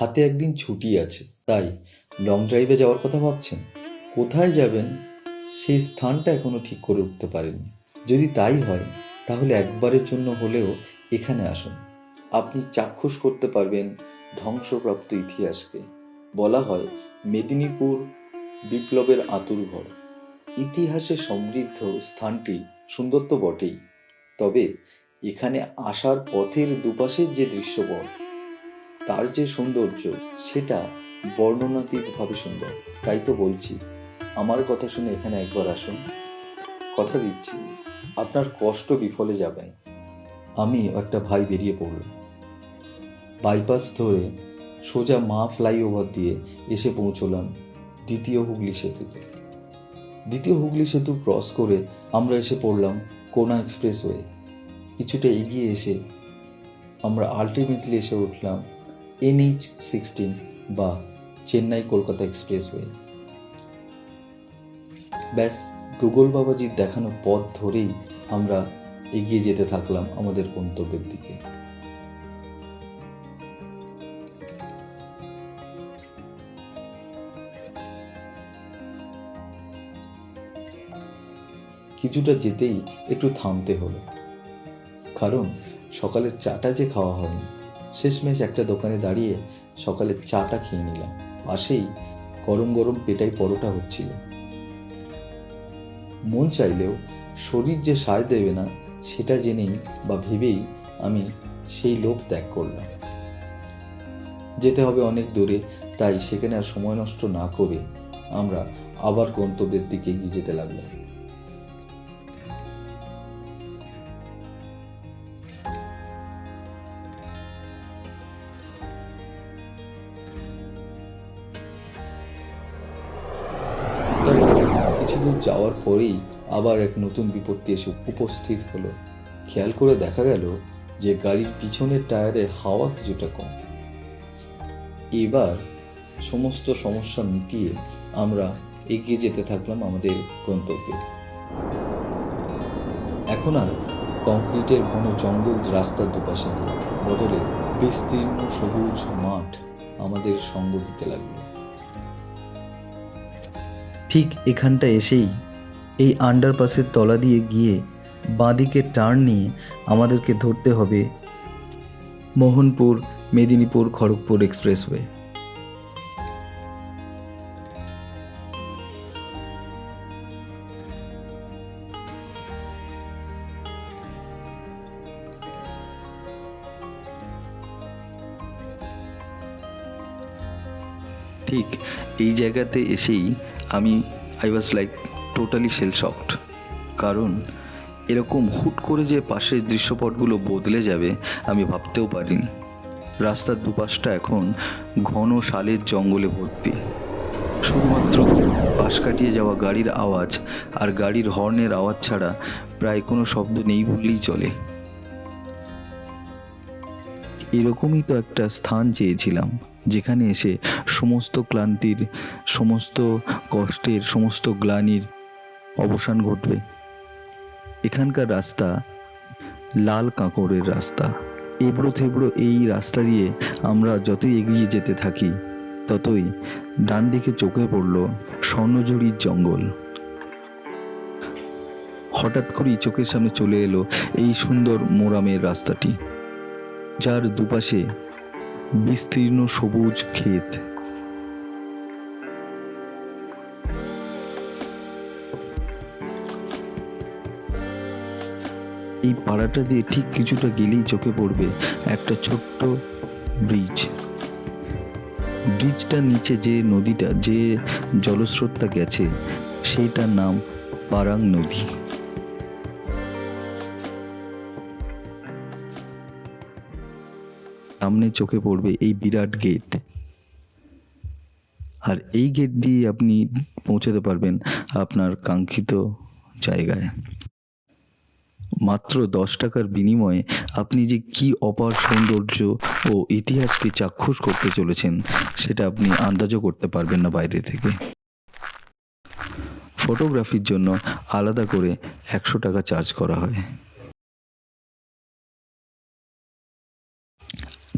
হাতে একদিন ছুটি আছে, তাই লং ড্রাইভে যাওয়ার কথা ভাবছেন। কোথায় যাবেন? সেই স্থানটা এখনও ঠিক করে উঠতে পারেননি। যদি তাই হয়, তাহলে একবারের জন্য হলেও এখানে আসুন। আপনি চাক্ষুষ করতে পারবেন ধ্বংসপ্রাপ্ত ইতিহাসকে। বলা হয় মেদিনীপুর বিপ্লবের আতুরঘর ইতিহাসে সমৃদ্ধ স্থানটি সুন্দর তো বটেই, তবে এখানে আসার পথের দুপাশের যে দৃশ্যপট তার যে সৌন্দর্য, সেটা বর্ণনাতীতভাবে সুন্দর। তাই তো বলছি। আমার কথা শুনে এখানে একবার আসুন। কথা দিচ্ছি, আপনার কষ্ট বিফলে যাবে আমি একটা ভাই বেরিয়ে পড়ল। বাইপাস ধরে সোজা মা ফ্লাইওভার দিয়ে এসে পৌঁছলাম দ্বিতীয় হুগলি সেতুতে। দ্বিতীয় হুগলি সেতু ক্রস করে আমরা এসে পড়লাম কোনা এক্সপ্রেসওয়ে। কিছুটা এগিয়ে এসে আমরা আলটিমেটলি এসে উঠলাম এনএইচ সিক্সটিন বা চেন্নাই কলকাতা এক্সপ্রেসওয়ে। ব্যাস, গুগল বাবাজির দেখানো পথ ধরেই আমরা এগিয়ে যেতে থাকলাম আমাদের গন্তব্যের দিকে। কিছুটা যেতেই একটু থামতে হলো। কারণ সকালের চাটা যে খাওয়া হয়নি শেষমেশ একটা দোকানে দাঁড়িয়ে সকালের চাটা খেয়ে নিলাম। পাশেই গরম গরম পেটাই পরোটা হচ্ছিল। মন চাইলেও শরীর যে সায় দেবে না, সেটা জেনেই বা ভেবেই আমি সেই লোভ ত্যাগ করলাম। যেতে হবে অনেক দূরে, তাই সেখানে আর সময় নষ্ট না করে আমরা আবার গন্তব্যের দিকে এগিয়ে যেতে লাগলাম। কিছু দূর যাওয়ার পরেই আবার এক নতুন বিপত্তি এসে উপস্থিত হলো। খেয়াল করে দেখা গেল যে গাড়ির পিছনের টায়ারের হাওয়া কিছুটা কম। এবার সমস্ত সমস্যা মিটিয়ে আমরা এগিয়ে যেতে থাকলাম আমাদের গন্তব্যে। এখন আর কংক্রিটের ঘন জঙ্গল রাস্তার দুপাশে নেই। বদলে বিস্তীর্ণ সবুজ মাঠ আমাদের সঙ্গ দিতে লাগল। ঠিক এখানটা এসেই এই আন্ডারপাসের তলা দিয়ে গিয়ে বাঁদিকে টার্ন নিয়ে আমাদেরকে ধরতে হবে মোহনপুর, মেদিনীপুর, খড়গপুর এক্সপ্রেসওয়ে ঠিক এই জায়গাতে এসেই আমি I was like totally shell shocked কারণ, এরকম হুট করে যে পাশের দৃশ্যপটগুলো বদলে যাবে, আমি ভাবতেও পারিনি। রাস্তার দুপাশটা এখন ঘন শালের জঙ্গলে ভর্তি। শুধুমাত্র পাশ কাটিয়ে যাওয়া গাড়ির আওয়াজ আর গাড়ির হর্নের আওয়াজ ছাড়া প্রায় কোনো শব্দ নেই বললেই চলে। এরকমই তো একটা স্থান চেয়েছিলাম। যেখানে এসে সমস্ত ক্লান্তির, সমস্ত কষ্টের, সমস্ত গ্লানির অবসান ঘটবে। এখানকার রাস্তা লাল কাঁকড়ের রাস্তা। এবড়ো থেবড়ো এই রাস্তা দিয়ে আমরা যতই এগিয়ে যেতে থাকি, ততই ডান দিকে চোখে পড়ল স্বর্ণঝুড়ির জঙ্গল। হঠাৎ করেই চোখের সামনে চলে এলো এই সুন্দর মোরামের রাস্তাটি, যার দুপাশে বিস্তীর্ণ সবুজ ক্ষেত। এই পাড়াটা দিয়ে ঠিক কিছুটা গেলেই চোখে পড়বে একটা ছোট্ট ব্রিজ। ব্রিজটার নিচে যে নদীটা, যে জলস্রোতটা গেছে, সেইটার নাম পারাং নদী। সামনে চোখে পড়বে এই বিরাট গেট আর এই গেট দিয়ে আপনি পৌঁছাতে পারবেন আপনার কাঙ্ক্ষিত জায়গায়। মাত্র দশ টাকার বিনিময়ে আপনি যে কি অপার সৌন্দর্য ও ইতিহাসকে চাক্ষুষ করতে চলেছেন, সেটা আপনি আন্দাজও করতে পারবেন না বাইরে থেকে। ফটোগ্রাফির জন্য আলাদা করে একশো টাকা চার্জ করা হয়।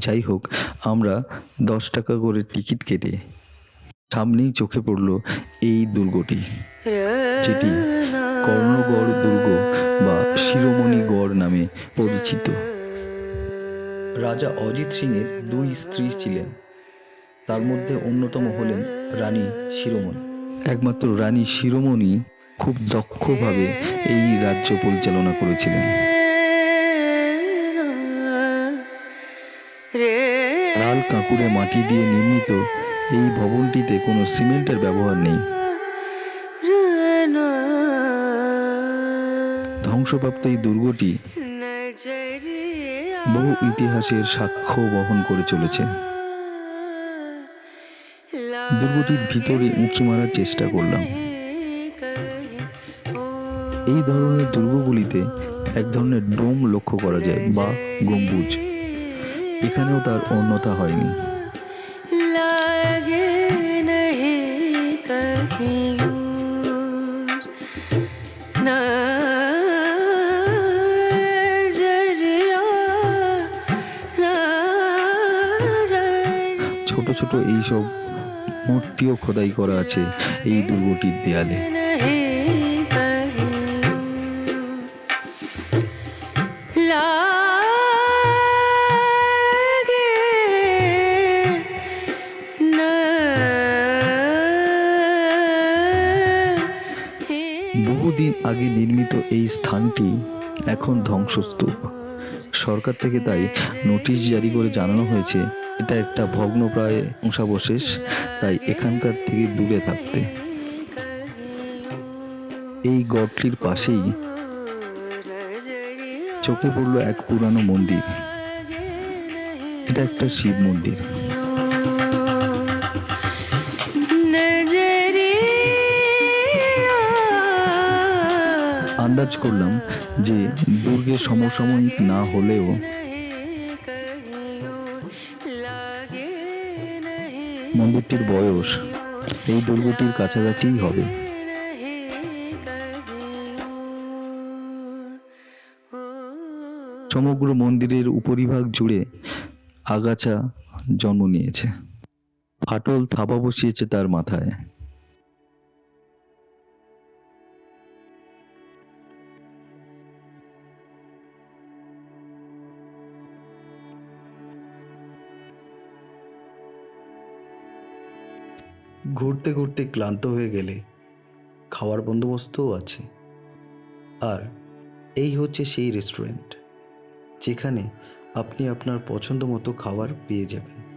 যাই হোক, আমরা দশ টাকা করে টিকিট কেটে সামনেই চোখে পড়ল এই দুর্গটি, যেটি কর্ণগড় দুর্গ বা শিরোমণিগড় নামে পরিচিত। রাজা অজিত সিংয়ের দুই স্ত্রী ছিলেন। তার মধ্যে অন্যতম হলেন রানী শিরোমণি। একমাত্র রানী শিরোমণি খুব দক্ষভাবে এই রাজ্য পরিচালনা করেছিলেন। লাল কাঁকুড়ে মাটি দিয়ে নির্মিত এই ভবনটিতে কোনো সিমেন্টের ব্যবহার নেই। ধ্বংসপ্রাপ্ত এই দুর্গটি বহু ইতিহাসের সাক্ষ্য বহন করে চলেছে। দুর্গটির ভিতরে উঁকি মারার চেষ্টা করলাম। এই ধরনের দুর্গগুলিতে এক ধরনের ডোম লক্ষ্য করা যায় বা গম্বুজ। এখানেও তার অন্যতা হয়নি। ছোট ছোট এইসব মূর্তিও খোদাই করা আছে এই দুর্গটির দেয়ালে। এই স্থানটি এখন ধ্বংসস্তূপ। সরকার থেকে তাই নোটিশ জারি করে জানানো হয়েছে, এটা একটা ভগ্নপ্রায় ধ্বংসাবশেষ, তাই এখানকার থেকে দূরে থাকতে। এই গড়টির পাশেই চোখে পড়ল এক পুরানো মন্দির। এটা একটা শিব মন্দির। আন্দাজ করলাম যে দুর্গের সমসাময়িক না হলেও মন্দিরটির বয়স এই দুর্গটির কাছাকাছিই হবে। সমগ্র মন্দিরের উপরিভাগ জুড়ে আগাছা জন্ম নিয়েছে। ফাটল থাবা বসিয়েছে তার মাথায়। ঘুরতে ঘুরতে ক্লান্ত হয়ে গেলে খাওয়ার বন্দোবস্তও আছে। আর এই হচ্ছে সেই রেস্টুরেন্ট যেখানে আপনি আপনার পছন্দ মতো খাবার পেয়ে যাবেন।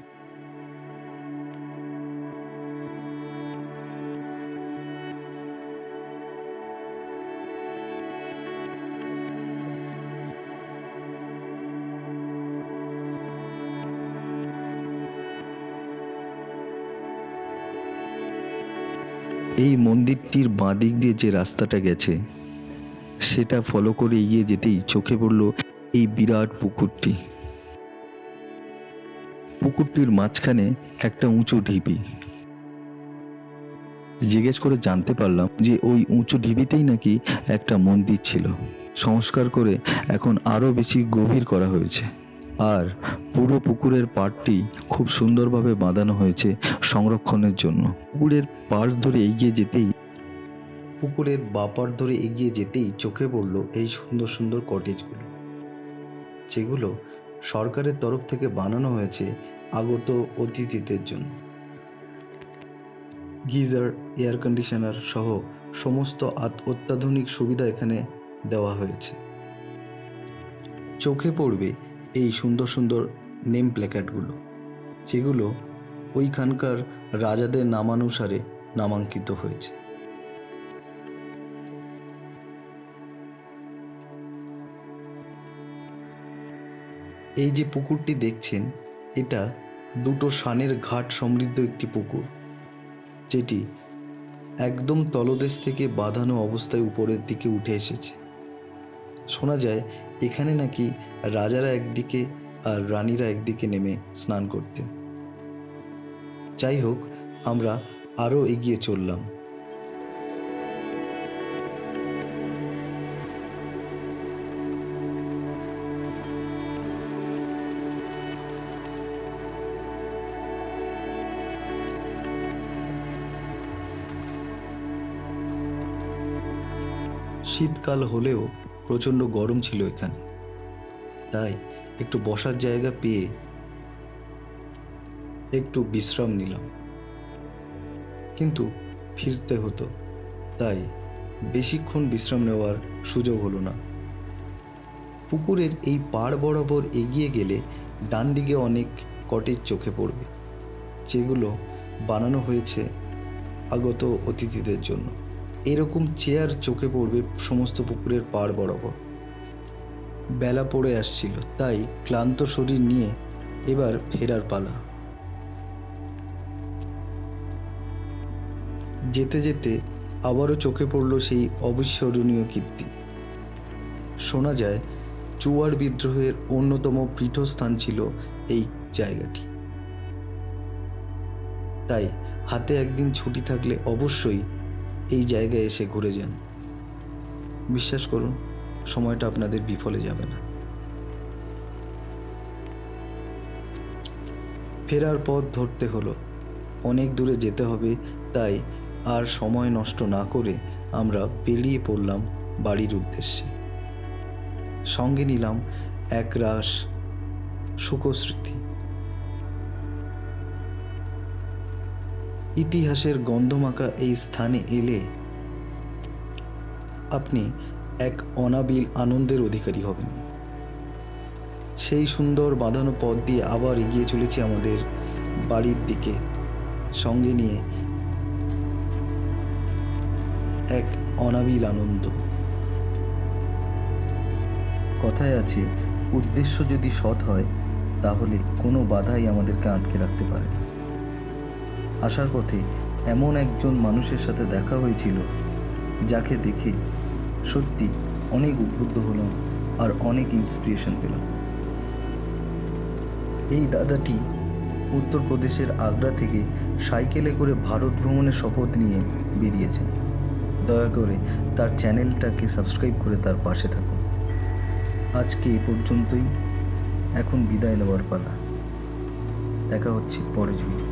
এই মন্দিরটির বাঁ দিক দিয়ে যে রাস্তাটা গেছে, সেটা ফলো করে এগিয়ে যেতেই চোখে পড়ল এই বিরাট পুকুরটি। পুকুরটির মাঝখানে একটা উঁচু ঢিপি জিজ্ঞেস করে জানতে পারলাম যে ওই উঁচু ঢিবিতেই নাকি একটা মন্দির ছিল। সংস্কার করে এখন আরও বেশি গভীর করা হয়েছে। আর পুরো পুকুরের পাড়টি খুব সুন্দরভাবে বাঁধানো হয়েছে সংরক্ষণের জন্য। পুকুরের পাড় ধরে এগিয়ে যেতেই পুকুরের বাপার ধরে এগিয়ে যেতেই চোখে পড়ল এই সুন্দর সুন্দর কটেজগুলো যেগুলো সরকারের তরফ থেকে বানানো হয়েছে আগত অতিথিদের জন্য। গিজার এয়ার কন্ডিশনার সহ সমস্ত অত্যাধুনিক সুবিধা এখানে দেওয়া হয়েছে। চোখে পড়বে এই সুন্দর সুন্দর নেম প্ল্যাকার্ডগুলো যেগুলো ওইখানকার রাজাদের নামানুসারে নামাঙ্কিত হয়েছে। এই যে পুকুরটি দেখছেন, এটা দুটো সানের ঘাট সমৃদ্ধ একটি পুকুর, যেটি একদম তলদেশ থেকে বাঁধানো অবস্থায় উপরের দিকে উঠে এসেছে। শোনা যায়, এখানে নাকি রাজারা একদিকে আর রানীরা একদিকে নেমে স্নান করতেন। যাই হোক আমরা আরও এগিয়ে চললাম। শীতকাল হলেও প্রচণ্ড গরম ছিল এখানে। তাই একটু বসার জায়গা পেয়ে একটু বিশ্রাম নিলাম। কিন্তু ফিরতে হতো, তাই বেশিক্ষণ বিশ্রাম নেওয়ার সুযোগ হলো না। পুকুরের এই পাড় বরাবর এগিয়ে গেলে ডান দিকে অনেক কটেজ চোখে পড়বে, যেগুলো বানানো হয়েছে আগত অতিথিদের জন্য। এরকম চেয়ার চোখে পড়বে সমস্ত পুকুরের পাড় বরাবর। বেলা পড়ে আসছিল, তাই ক্লান্ত শরীর নিয়ে এবার ফেরার পালা। যেতে যেতে আবারও চোখে পড়ল সেই অবিস্মরণীয় কীর্তি। শোনা যায়, চুয়ার বিদ্রোহের অন্যতম পীঠস্থান ছিল এই জায়গাটি। তাই হাতে একদিন ছুটি থাকলে অবশ্যই এই জায়গায় এসে ঘুরে যান। বিশ্বাস করুন, সময়টা আপনাদের বিফলে যাবে না। ফেরার পথ ধরতে হলো। অনেক দূরে যেতে হবে, তাই আর সময় নষ্ট না করে আমরা বেরিয়ে পড়লাম বাড়ির উদ্দেশ্যে। সঙ্গে নিলাম এক রাস সুখস্মৃতি। ইতিহাসের গন্ধমাখা এই স্থানে এলে আপনি এক অনাবিল আনন্দের অধিকারী হবেন। সেই সুন্দর বাঁধানো পথ দিয়ে আবার এগিয়ে চলেছি আমাদের বাড়ির দিকে। সঙ্গে নিয়ে এক অনাবিল আনন্দ। কথায় আছে, উদ্দেশ্য যদি সৎ হয়, তাহলে কোনো বাধাই আমাদেরকে আটকে রাখতে পারে না। আসার পথে এমন একজন মানুষের সাথে দেখা হয়েছিল, যাকে দেখে সত্যি অনেক উদ্বুদ্ধ হলাম আর অনেক ইন্সপিরেশন পেলাম। এই দাদাটি উত্তরপ্রদেশের আগ্রা থেকে সাইকেলে করে ভারত ভ্রমণের শপথ নিয়ে বেরিয়েছেন। দয়া করে তার চ্যানেলটাকে সাবস্ক্রাইব করে তার পাশে থাকুন। আজকে এ পর্যন্তই। এখন বিদায় নেওয়ার পালা। দেখা হচ্ছে পরের ভিডিও